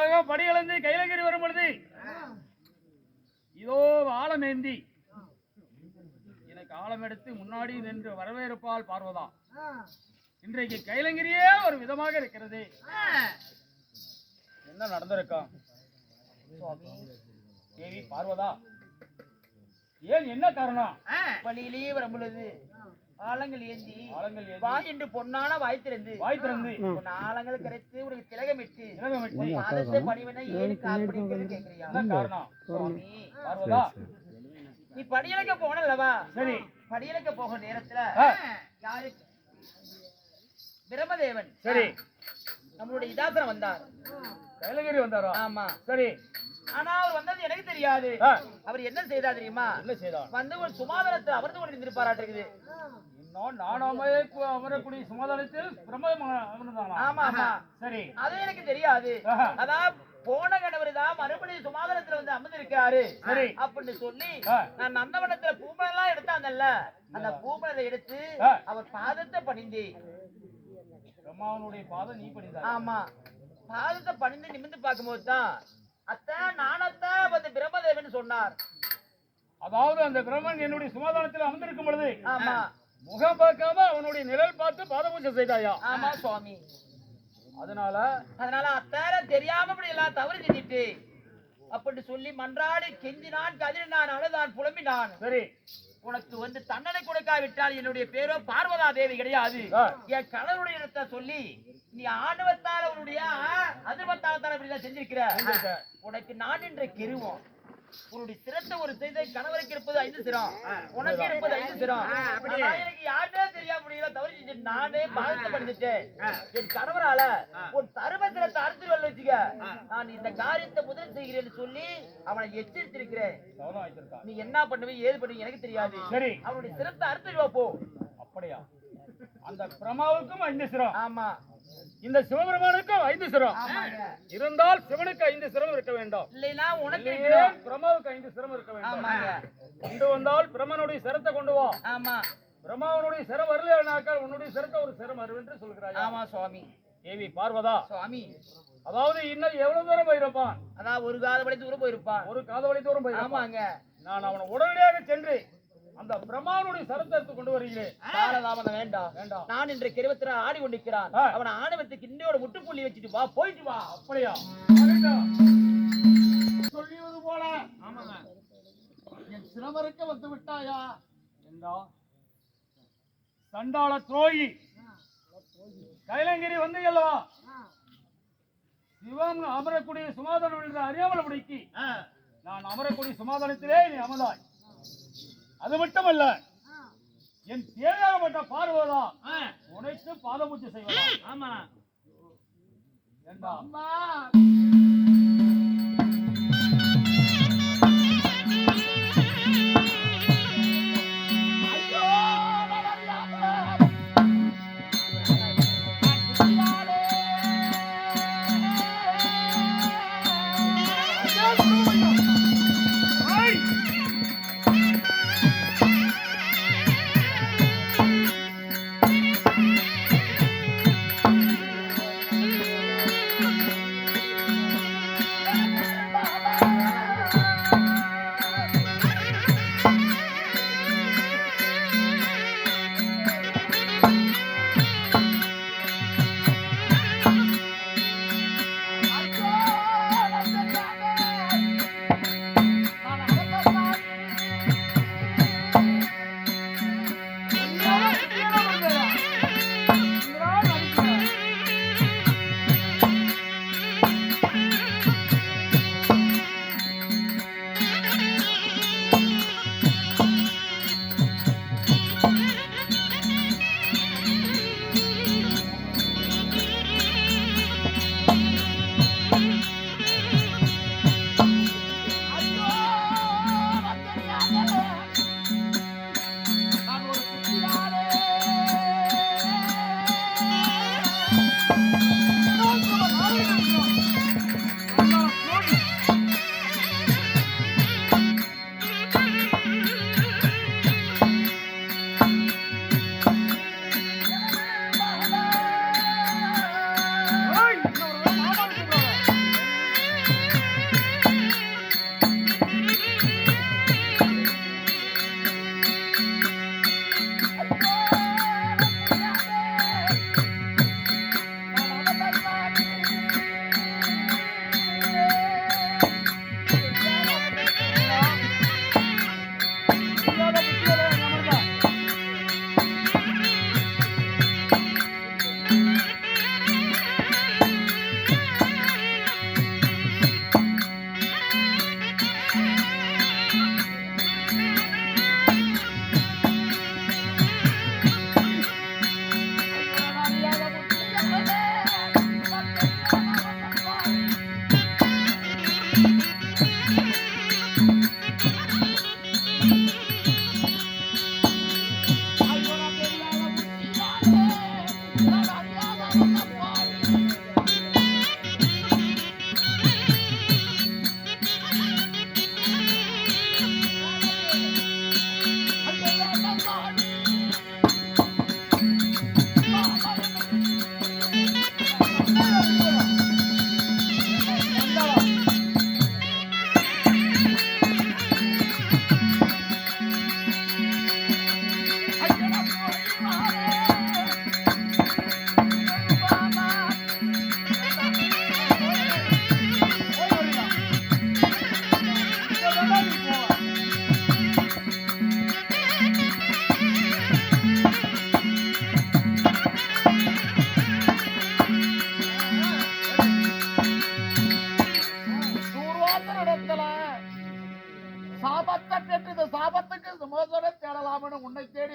உலகம் படியிழந்து கைலகிரி வரும் பொழுது இதோ ஆழமேந்தி எனக்கு ஆழம் எடுத்து முன்னாடி நின்று வரவேற்பால் பார்வதா. இன்றைக்கு கைலங்கிரியே ஒரு விதமாக இருக்கிறது. என்ன நடந்திருக்கா? தேவி பார்வதா. ஏன் என்ன காரணம்? வழியிலேயே வரும் பொழுது ஆழங்கள் ஏந்தி வா என்று பொன்னான வாய் திறந்து. வாய் திறந்து. உன் ஆழங்கள் கரைத்து உனக்கு திலகமிட்டு திலகமிட்டு, பணிவன ஏன் கேட்கிறியா? காரணம்? சுவாமி பார்வதா? நீ படியலக்க போனல்லவா? சரி. படியலக்க போக நேரத்துல ஆ. யாரு பிரம்மதேவன். சரி. நம்மளுடைய இதாசனம் வந்தார். கைலகிரி வந்தாரா? ஆமா. சரி. ஆனா அவர் வந்தது எனக்கு தெரியாது. அவர் என்ன செய்தா தெரியுமா? என்ன செய்தான் வந்து ஒரு சுமாதானத்தை அமர்ந்து கொண்டு இருந்திருப்பாராட்டிருக்குது இன்னும் நானாமே அமரக்கூடிய சமாதானத்தில் பிரம்ம அமர்ந்தானா ஆமா ஆமா சரி. அது எனக்கு தெரியாது. அதான் போன கணவர் தான் மறுபடியும் சுமாதானத்துல வந்து அமர்ந்திருக்காரு. சரி. அப்படின்னு சொல்லி. நான் நந்தவனத்துல பூமணம் எடுத்தாங்கல்ல அந்த பூமணத்தை எடுத்து. அவர் பாதத்தை பணிந்தேன் பிரம்மாவனுடைய பாதம் நீ படிந்தார் ஆமா. பாதத்தை பணிந்து நிமிர்ந்து பார்க்கும்போது தான் அத்தை நானத்தான் வந்து பிரம்மதேவன் சொன்னார். அதாவது அந்த பிரம்மன் என்னுடைய சமாதானத்தில் அமர்ந்திருக்கும் பொழுது ஆமா. முகம் பார்க்காம அவனுடைய நிழல் பார்த்து பாத பூஜை செய்தாயா? ஆமா சுவாமி. அதனால? அதனால அத்தார தெரியாம இப்படி எல்லாம் தவறு செஞ்சுட்டு அப்படி சொல்லி மன்றாடி கெஞ்சினான் கதிரினான் அழுதான் புலம்பினான். சரி. உனக்கு வந்து தண்டனை கொடுக்காவிட்டால் என்னுடைய பேரோ பார்வதா தேவி கிடையாது. என் கணவருடைய இடத்தை சொல்லி நீ ஆணவத்தால உன்னுடைய அதிர்வத்தால இப்படி செஞ்சிருக்கிற. செஞ்சிருக்க. உனக்கு நான் என்ற கெருவம். உன்னுடைய சிரத்தை ஒரு செய்த கணவருக்கு இருப்பது ஐந்து சிரம். உனக்கு இருப்பது ஐந்து சிரம். எனக்கு யாருமே தெரியாம முடியல தவறு செஞ்சு நானே பாதத்தை பண்ணிட்டேன் என் கணவரால உன் தரும சிரத்தை அறுத்து வரல வச்சுக்க நான் இந்த காரியத்தை முதல் செய்கிறேன்னு சொல்லி அவனை எச்சரித்திருக்கிறேன். நீ என்ன பண்ணுவே ஏது பண்ணுவீங்க எனக்கு தெரியாது. சரி. அவனுடைய சிரத்தை அறுத்துடுவா போ. அப்படியா? அந்த பிரம்மாவுக்கும் ஐந்து சிரம். ஆமா. இந்த சிவபெருமானுக்கும் ஐந்து சிரம். இருந்தால் சிவனுக்கு ஐந்து சிரம் இருக்க வேண்டும். உனக்கு. பிரம்மாவுக்கு ஐந்து சிரம் இருக்க வேண்டும். கொண்டு வந்தால் பிரம்மனுடைய சிரத்தை கொண்டு வா. ஆமா. பிரம்மாவனுடைய சிரம் வரலையானாக்கால் உன்னுடைய சிரத்தை ஒரு சிரம் வரும் என்று சொல்கிறாய்? ஆமா சுவாமி. தேவி பார்வதா சுவாமி. அதாவது இன்னும் எவ்வளவு தூரம் போயிருப்பான்? அதான் ஒரு காத படி தூரம் போயிருப்பான். ஒரு காதவழி தூரம் போயிருப்பான். ஆமாங்க. நான் அவனை உடனடியாக சென்று அந்த பிரம்மாவனுடைய சரத்தை எடுத்து கொண்டு வருகிறேன். காலதாமதம் வேண்டாம் வேண்டாம் நான் இன்று கிருவத்திர ஆடி கொண்டிருக்கிறான். அவன் ஆணவத்துக்கு இன்னோட முட்டுப்புள்ளி வச்சுட்டு வா போயிட்டு வா. அப்படியா. சொல்லியது போல. ஆமாங்க. என் சிரமருக்க வந்து விட்டாயா? என்றா சண்டாள துரோகி. கைலங்கிரி வந்து அல்லவா சிவம் அமரக்கூடிய சுமாதானம் என்று அறியாமல் முடிக்கி நான் அமரக்கூடிய சுமாதானத்திலே நீ அமர்ந்தாய். அது மட்டுமல்ல என் தேவையாகப்பட்ட பார்வதா உனைத்து பாதபூஜை செய்வதா? ஆமா. ஏண்டா?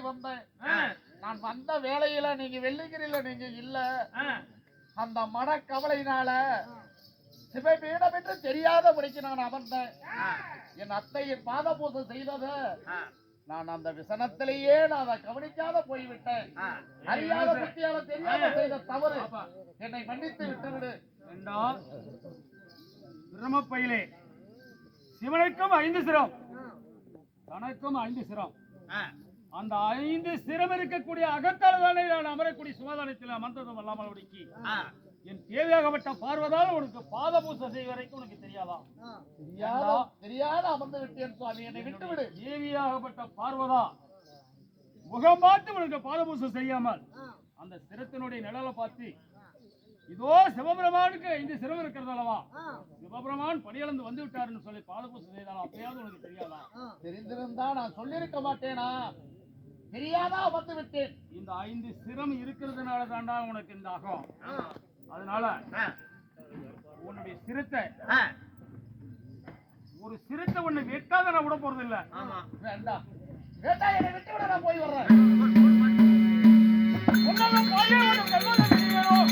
வந்தேன். நான் வந்த வேலையில நீங்க வெள்ளிங்கிரியில நீங்க இல்ல. அந்த மன கவலையினால சிவபீடம் என்று தெரியாதபடிக்கு நான் அமர்ந்தேன். என் அத்தையின் பாத பூஜை செய்தது நான் அந்த விசனத்திலேயே நான் அதை கவனிக்காத போய்விட்டேன். அறியாத புத்தியால தெரியாத செய்த தவறு என்னை மன்னித்து விட்டுவிடு. என்றால் பிரமப்பையிலே சிவனுக்கும் ஐந்து சிரம். தனக்கும் ஐந்து சிரம். அந்த ஐந்து சிரம் இருக்கக்கூடிய அகத்தால் தானே நான் அமரக்கூடிய சுகாதாரத்தில் அமர்ந்ததும் அல்லாமல் உனக்கு என் தேவையாகப்பட்ட பார்வதால் உனக்கு பாத பூசை செய்ய வரைக்கும் உனக்கு தெரியாதா? தெரியாத தெரியாத அமர்ந்து விட்டேன் சுவாமி என்னை விட்டுவிடு. தேவியாகப்பட்ட பார்வதா முகம் பார்த்து உனக்கு பாத பூசை செய்யாமல் அந்த சிரத்தினுடைய நிழலை பார்த்து இதோ சிவபெருமானுக்கு ஐந்து சிரம் இருக்கிறது அல்லவா சிவபெருமான் படியிழந்து வந்து விட்டாருன்னு சொல்லி பாத பூசை செய்தாலும் அப்பயாவது உனக்கு தெரியாதா? தெரிந்திருந்தா நான் சொல்லியிருக்க மாட்டேனா? தெரியாதா அமர்ந்து விட்டேன். இந்த ஐந்து சிரம் இருக்கிறதுனால தாண்டா உனக்கு இந்த அகம். அதனால உன்னுடைய சிரத்தை ஒரு சிரத்தை ஒண்ணு வெட்டாத நான் விட போறது இல்ல வேண்டாம் வேண்டாம் என்னை விட்டு விட நான் போய் வர்றேன். உன்னால பாயே பண்ணிக்கணும்.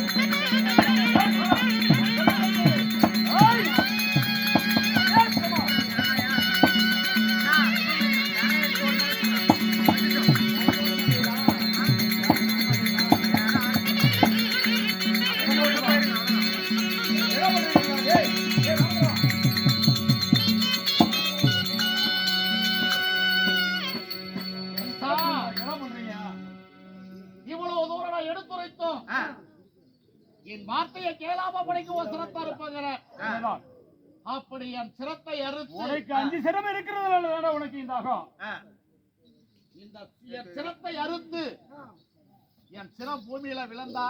என் வார்த்தையை கேளாம படைக்க ஒரு சிரத்தா இருப்பாங்க உண்மைதான். அப்படி என் சிரத்தை அறுத்து உனக்கு அஞ்சு சிரம் இருக்கிறதுனால தானே உனக்கு இந்த அகம். இந்த என் சிரத்தை அறுத்து என் சிரம் பூமியில விழுந்தா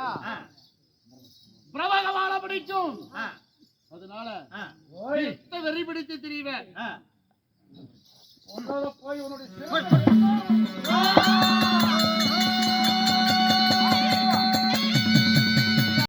பிரபகமான பிடிக்கும். அதனால எத்த வெறி பிடித்து திரிவேன். போய் உன்னுடைய